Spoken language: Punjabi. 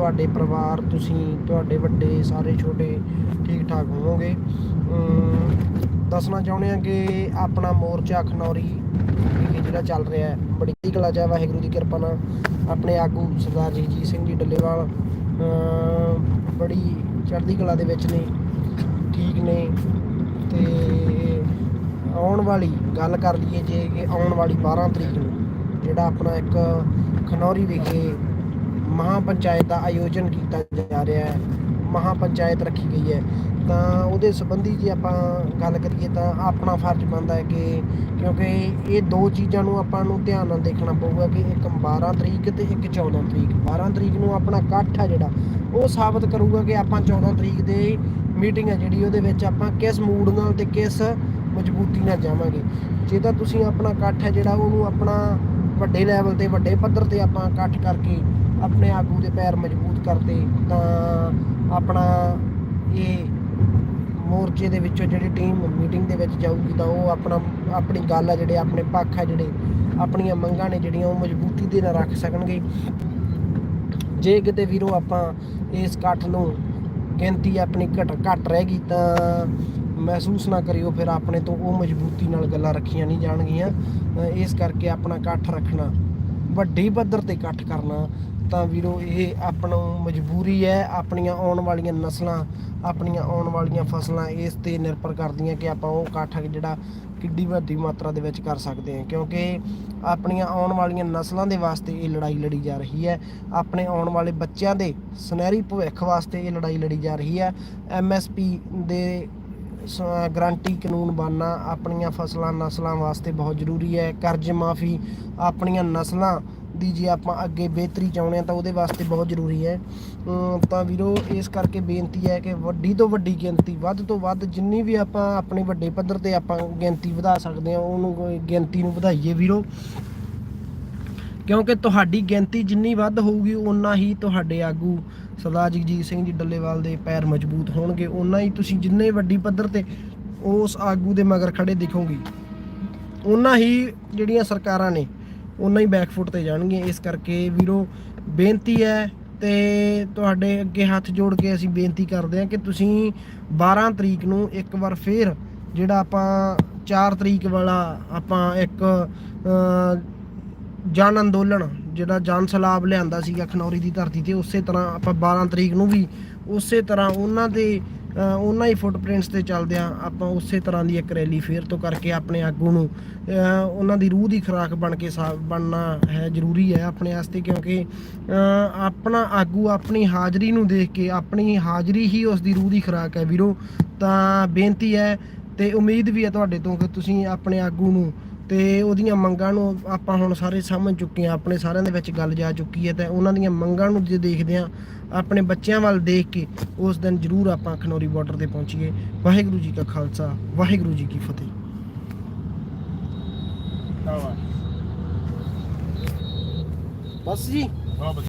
ਤੁਹਾਡੇ ਪਰਿਵਾਰ, ਤੁਸੀਂ ਤੁਹਾਡੇ ਵੱਡੇ, ਸਾਰੇ ਛੋਟੇ ਠੀਕ ਠਾਕ ਹੋਵੋਗੇ ਦੱਸਣਾ ਚਾਹੁੰਦੇ ਆ ਕਿ ਆਪਣਾ ਮੋਰਚਾ ਖਨੌਰੀ ਜਿਹੜਾ ਚੱਲ ਰਿਹਾ ਹੈ, ਬੜੀ ਕਲਾ ਚ ਵਾਹਿਗੁਰੂ ਦੀ ਕਿਰਪਾ ਨਾਲ ਆਪਣੇ ਆਗੂ ਸਰਦਾਰ ਜਗਜੀਤ ਸਿੰਘ ਜੀ ਡੱਲੇਵਾਲ ਬੜੀ ਚੜ੍ਹਦੀ ਕਲਾ ਦੇ ਵਿੱਚ ਨੇ, ਠੀਕ ਨੇ। ਤੇ ਆਉਣ ਵਾਲੀ ਗੱਲ ਕਰ ਲਈਏ ਜੇ ਕਿ ਆਉਣ ਵਾਲੀ 12 ਤਰੀਕ ਨੂੰ ਜਿਹੜਾ ਆਪਣਾ ਇੱਕ ਖਨੌਰੀ ਵਿਖੇ ਮਹਾ ਪੰਚਾਇਤ ਦਾ ਆਯੋਜਨ ਕੀਤਾ ਜਾ ਰਿਹਾ ਹੈ ਮਹਾ ਪੰਚਾਇਤ ਰੱਖੀ ਗਈ ਹੈ। ਤਾਂ ਉਹਦੇ ਸੰਬੰਧੀ ਜੇ ਆਪਾਂ ਗੱਲ ਕਰੀਏ ਤਾਂ ਆਪਣਾ ਫਰਜ਼ ਬਣਦਾ ਹੈ ਕਿ ਕਿਉਂਕਿ ਇਹ ਦੋ ਚੀਜ਼ਾਂ ਨੂੰ ਆਪਾਂ ਨੂੰ ਧਿਆਨ ਨਾਲ ਦੇਖਣਾ ਪਊਗਾ ਕਿ ਇੱਕ 12 ਤਰੀਕ ਤੇ ਇੱਕ 14 ਤਰੀਕ। 12 ਤਰੀਕ ਨੂੰ ਆਪਣਾ ਇਕੱਠ ਹੈ ਜਿਹੜਾ, ਉਹ ਸਾਬਤ ਕਰੂਗਾ ਕਿ ਆਪਾਂ 14 ਤਰੀਕ ਦੇ ਮੀਟਿੰਗ ਹੈ ਜਿਹੜੀ ਉਹਦੇ ਵਿੱਚ ਆਪਾਂ ਕਿਸ ਮੂਡ ਨਾਲ ਤੇ ਕਿਸ ਮਜ਼ਬੂਤੀ ਨਾਲ ਜਾਵਾਂਗੇ। ਜੇ ਤਾਂ ਤੁਸੀਂ ਆਪਣਾ ਇਕੱਠ ਹੈ ਜਿਹੜਾ, ਉਹਨੂੰ ਆਪਣਾ ਵੱਡੇ ਲੈਵਲ ਤੇ, ਵੱਡੇ ਪੱਧਰ ਤੇ ਆਪਾਂ ਇਕੱਠ ਕਰਕੇ ਆਪਣੇ ਆਗੂ ਦੇ ਪੈਰ ਮਜ਼ਬੂਤ ਕਰਦੇ, ਤਾਂ ਆਪਣਾ ਇਹ ਮੋਰਚੇ ਦੇ ਵਿੱਚੋਂ ਜਿਹੜੀ ਟੀਮ ਮੀਟਿੰਗ ਦੇ ਵਿੱਚ ਜਾਊਗੀ, ਤਾਂ ਉਹ ਆਪਣਾ, ਆਪਣੀ ਗੱਲ ਆ ਜਿਹੜੇ ਆਪਣੇ ਪੱਖ ਆ ਜਿਹੜੇ ਆਪਣੀਆਂ ਮੰਗਾਂ ਨੇ ਜਿਹੜੀਆਂ ਉਹ ਮਜ਼ਬੂਤੀ ਦੇ ਨਾਲ ਰੱਖ ਸਕਣਗੇ। ਜੇ ਕਿਤੇ ਵੀਰੋ ਆਪਾਂ ਇਸ ਇਕੱਠ ਨੂੰ ਗਿਣਤੀ ਆਪਣੀ ਘਟ ਘਟ ਰਹਿ ਗਈ ਤਾਂ ਮਹਿਸੂਸ ਨਾ ਕਰਿਓ, ਫਿਰ ਆਪਣੇ ਤੋਂ ਉਹ ਮਜ਼ਬੂਤੀ ਨਾਲ ਗੱਲਾਂ ਰੱਖੀਆਂ ਨਹੀਂ ਜਾਣਗੀਆਂ। ਇਸ ਕਰਕੇ ਆਪਣਾ ਇਕੱਠ ਰੱਖਣਾ, ਵੱਡੀ ਪੱਧਰ ਤੇ ਇਕੱਠ ਕਰਨਾ, ਤਾਂ ਵੀਰੋ ਇਹ ਆਪਣਾ ਮਜਬੂਰੀ ਹੈ, ਆਪਣੀਆਂ ਆਉਣ ਵਾਲੀਆਂ ਨਸਲਾਂ, ਆਪਣੀਆਂ ਆਉਣ ਵਾਲੀਆਂ ਫਸਲਾਂ, ਇਸ ਤੇ ਨਿਰਭਰ ਕਰਦੀਆਂ ਕਿ ਆਪਾਂ ਉਹ ਇਕੱਠ ਜਿਹੜਾ ਕਿੱਡੀ ਵੱਡੀ ਮਾਤਰਾ ਦੇ ਵਿੱਚ ਕਰ ਸਕਦੇ ਹਾਂ। ਕਿਉਂਕਿ ਆਪਣੀਆਂ ਆਉਣ ਵਾਲੀਆਂ ਨਸਲਾਂ ਦੇ ਵਾਸਤੇ ਇਹ ਲੜਾਈ ਲੜੀ ਜਾ ਰਹੀ ਹੈ। ਆਪਣੇ ਆਉਣ ਵਾਲੇ ਬੱਚਿਆਂ ਦੇ ਸੁਨਹਿਰੀ ਭਵਿੱਖ ਵਾਸਤੇ ਇਹ ਲੜਾਈ ਲੜੀ ਜਾ ਰਹੀ ਹੈ। ਐਮਐਸਪੀ ਦੇ ਗਰੰਟੀ ਕਾਨੂੰਨ ਬਣਨਾ ਆਪਣੀਆਂ ਫਸਲਾਂ ਨਸਲਾਂ ਵਾਸਤੇ ਬਹੁਤ ਜ਼ਰੂਰੀ ਹੈ। ਕਰਜ਼ ਮਾਫੀ ਆਪਣੀਆਂ ਨਸਲਾਂ ਦੀ ਜੇ ਆਪਾਂ ਅੱਗੇ ਬਿਹਤਰੀ ਚਾਹੁੰਦੇ ਹਾਂ ਤਾਂ ਉਹਦੇ ਵਾਸਤੇ ਬਹੁਤ ਜ਼ਰੂਰੀ ਹੈ। ਤਾਂ ਵੀਰੋ, ਇਸ ਕਰਕੇ ਬੇਨਤੀ ਹੈ ਕਿ ਵੱਡੀ ਤੋਂ ਵੱਡੀ ਗਿਣਤੀ, ਵੱਧ ਤੋਂ ਵੱਧ ਜਿੰਨੀ ਵੀ ਆਪਾਂ ਆਪਣੇ ਵੱਡੇ ਪੱਧਰ ਤੇ ਆਪਾਂ ਗਿਣਤੀ ਵਧਾ ਸਕਦੇ ਹਾਂ, ਉਹਨੂੰ ਗਿਣਤੀ ਨੂੰ ਵਧਾਈਏ ਵੀਰੋ। ਕਿਉਂਕਿ ਤੁਹਾਡੀ ਗਿਣਤੀ ਜਿੰਨੀ ਵੱਧ ਹੋਊਗੀ, ਓਨਾ ਹੀ ਤੁਹਾਡੇ ਆਗੂ ਸਰਦਾਰ ਜਗਜੀਤ ਸਿੰਘ ਜੀ ਡੱਲੇਵਾਲ ਦੇ ਪੈਰ ਮਜ਼ਬੂਤ ਹੋਣਗੇ। ਓਨਾ ਹੀ ਤੁਸੀਂ ਜਿੰਨੇ ਵੱਡੀ ਪੱਧਰ ਤੇ ਉਸ ਆਗੂ ਦੇ ਮਗਰ ਖੜੇ ਦਿਖੋਗੇ। ਓਨਾ ਹੀ ਜਿਹੜੀਆਂ ਸਰਕਾਰਾਂ ਨੇ, ਓਨਾ ਹੀ ਬੈਕਫੁੱਟ ਤੇ ਜਾਣਗੀਆਂ। ਇਸ ਕਰਕੇ ਵੀਰੋ, ਬੇਨਤੀ ਹੈ ਤੇ ਤੁਹਾਡੇ ਅੱਗੇ ਹੱਥ ਜੋੜ ਕੇ ਅਸੀਂ ਬੇਨਤੀ ਕਰਦੇ ਹਾਂ ਕਿ ਤੁਸੀਂ 12 ਤਰੀਕ ਨੂੰ ਇੱਕ ਵਾਰ ਫੇਰ ਜਿਹੜਾ ਆਪਾਂ 4 ਤਰੀਕ ਵਾਲਾ ਆਪਾਂ ਇੱਕ ਜਨ ਅੰਦੋਲਨ, ਜਿਹੜਾ ਜਨ ਸਲਾਬ ਲਿਆਂਦਾ ਸੀਗਾ ਖਨੌਰੀ ਦੀ ਧਰਤੀ ਤੇ, ਉਸੇ ਤਰ੍ਹਾਂ ਆਪਾਂ 12 ਤਰੀਕ ਨੂੰ ਵੀ ਉਸੇ ਤਰ੍ਹਾਂ ਉਹਨਾਂ ਦੇ ਉਹਨਾਂ ਹੀ ਫੁੱਟਪ੍ਰਿੰਟਸ ਤੇ ਚੱਲਦਿਆਂ ਆਪਾਂ ਉਸੇ ਤਰ੍ਹਾਂ ਦੀ ਇੱਕ ਰੈਲੀ ਫੇਰ ਤੋਂ ਕਰਕੇ ਆਪਣੇ ਆਗੂ ਨੂੰ ਉਹਨਾਂ ਦੀ ਰੂਹ ਦੀ ਖੁਰਾਕ ਬਣ ਕੇ ਸਾ- ਬਣਨਾ ਹੈ, ਜ਼ਰੂਰੀ ਹੈ ਆਪਣੇ ਵਾਸਤੇ ਕਿਉਂਕਿ ਆਪਣਾ ਆਗੂ ਆਪਣੀ ਹਾਜ਼ਰੀ ਨੂੰ ਦੇਖ ਕੇ, ਆਪਣੀ ਹਾਜ਼ਰੀ ਹੀ ਉਸ ਦੀ ਰੂਹ ਦੀ ਖੁਰਾਕ ਹੈ ਵੀਰੋ। ਤਾਂ ਬੇਨਤੀ ਹੈ ਤੇ ਉਮੀਦ ਵੀ ਹੈ ਤੁਹਾਡੇ ਤੋਂ ਕਿ ਤੁਸੀਂ ਆਪਣੇ ਆਗੂ ਨੂੰ ਤੇ ਉਹਦੀਆਂ ਮੰਗਾਂ ਨੂੰ ਆਪਾਂ ਹੁਣ ਸਾਰੇ ਸਮਝ ਚੁੱਕੇ ਹਾਂ ਆਪਣੇ ਸਾਰਿਆਂ ਦੇ ਵਿੱਚ ਗੱਲ ਜਾ ਚੁੱਕੀ ਹੈ ਤੇ ਉਹਨਾਂ ਦੀਆਂ ਮੰਗਾਂ ਨੂੰ ਜੇ ਦੇਖਦੇ ਹਾਂ ਆਪਣੇ ਬੱਚਿਆਂ ਵੱਲ ਦੇਖ ਕੇ ਉਸ ਦਿਨ ਜ਼ਰੂਰ ਆਪਾਂ ਖਨੌਰੀ ਬਾਰਡਰ ਤੇ ਪਹੁੰਚੀਏ। ਵਾਹਿਗੁਰੂ ਜੀ ਕਾ ਖਾਲਸਾ ਵਾਹਿਗੁਰੂ ਜੀ ਕੀ ਫਤਿਹ। ਬਸ ਜੀ।